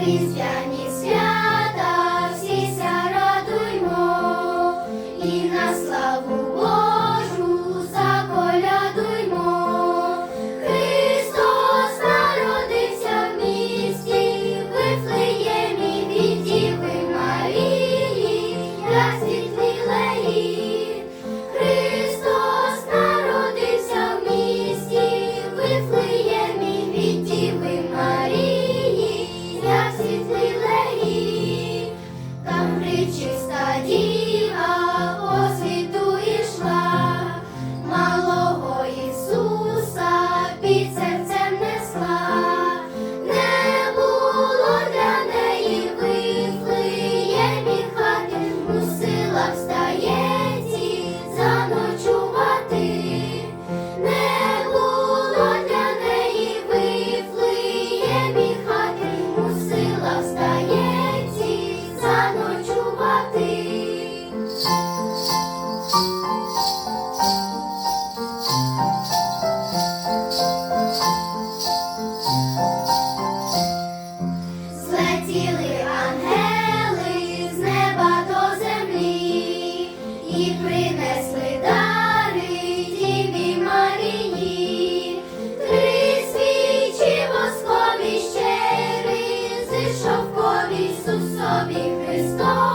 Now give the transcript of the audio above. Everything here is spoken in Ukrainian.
cristianismo. Сьогодні принесли дари Діві Марії, три свічі воскові щери, Ісусові Христові.